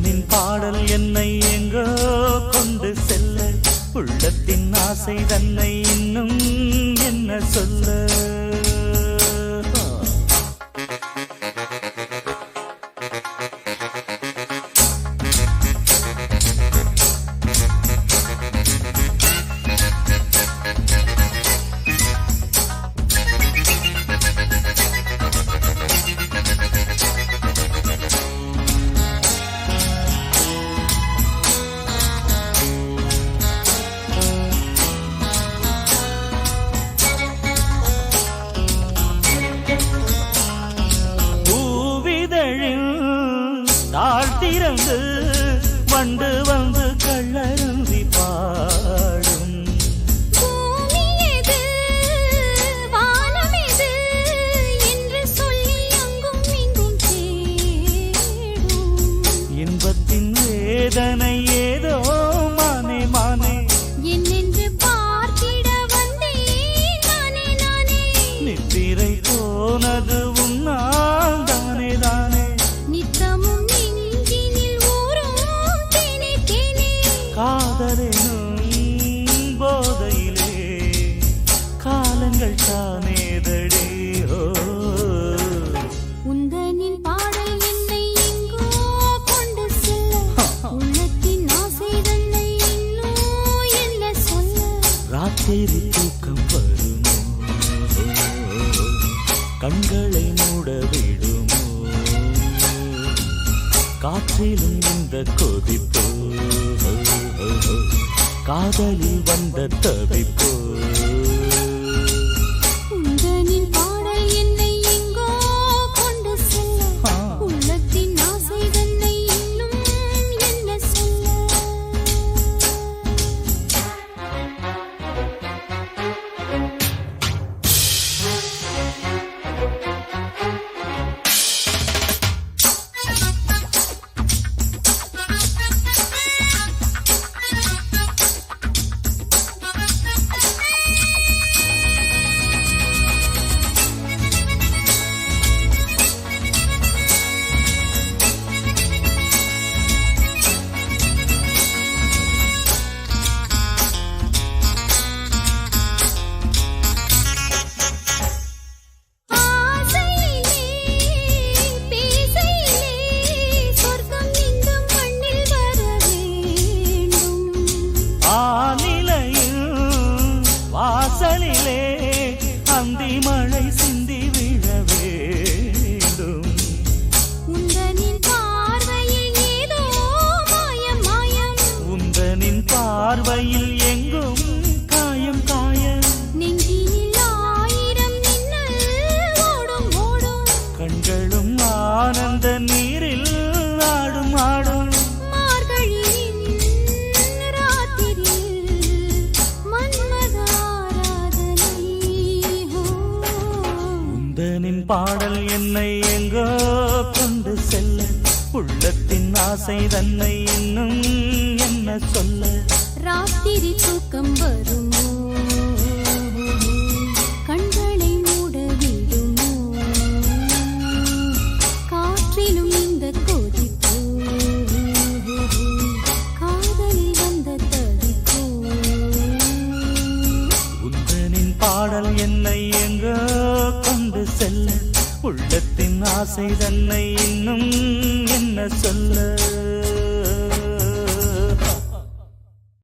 நின் பாடல் என்னை எங்கோ கொண்டு செல்ல. உள்ளத்தின் ஆசை தன்னை இன்னும் என்ன சொல்ல? தாழ்த்திறந்து வண்டு வந்து கள்ளருந்தி பாடும். இன்பத்தின் வேதனை ஏதோ மானே மானே. என்னென்று பார்த்திட நானே நித்திரை போனது காதலெனும் போதையிலே. காலங்கள் தானேதடி உந்தனின் பாடல் என்னை எங்கோ கொண்டு செல்ல. உள்ளத்தின் ஆசை தன்னை இன்னும் என்ன சொல்ல. ராத்திரி தூக்கம் வருமோ? கண்களை மூட விடுமோ? காற்றிலும் இந்த கொதிப்போ? காதலில் வந்த தவிப்போ. உந்தனின் பாடல் என்னை எங்கோ கொண்டு செல்ல. உள்ளத்தின் ஆசை தன்னை இன்னும் என்ன சொல்ல? ராத்திரி தூக்கம் வரும். ஆசை தன்னை இன்னும் என்ன சொல்ல?